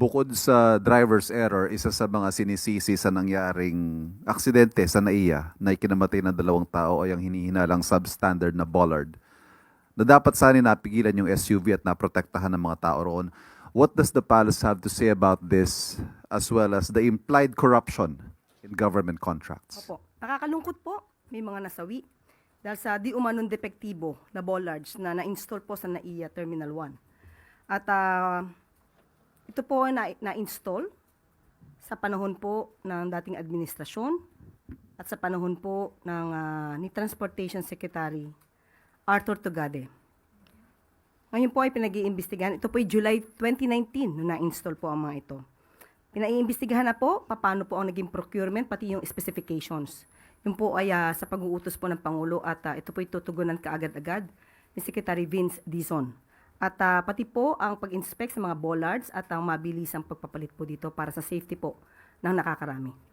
bukod sa driver's error, isa sa mga sinisisi sa nangyaring aksidente sa NAIA na ikinamatay ng dalawang tao ay ang hinihinalang substandard na bollard na dapat sana napigilan yung SUV at naprotektahan ng mga tao roon. What does the palace have to say about this as well as the implied corruption in government contracts? Opo. Nakakalungkot po, may mga nasawi. Dahil sa di umanong depektibo na bollards na na-install po sa NAIA Terminal 1. At ah, ito po ay na- na-install sa panahon po ng dating administrasyon at sa panahon po ng ah, ni Transportation Secretary Arthur Tugade. Ngayon po ay pinag-iimbestigahan. Ito po ay July 2019 nung na-install po ang mga ito. Pinaiimbestigahan na po paano po ang naging procurement pati yung specifications. Yung po ay ah, sa pag-uutos po ng Pangulo at ah, ito po ay tutugunan kaagad-agad ni Secretary Vince Dizon. At ah, pati po ang pag-inspect sa mga bollards at ang mabilisang pagpapalit po dito para sa safety po ng nakakarami.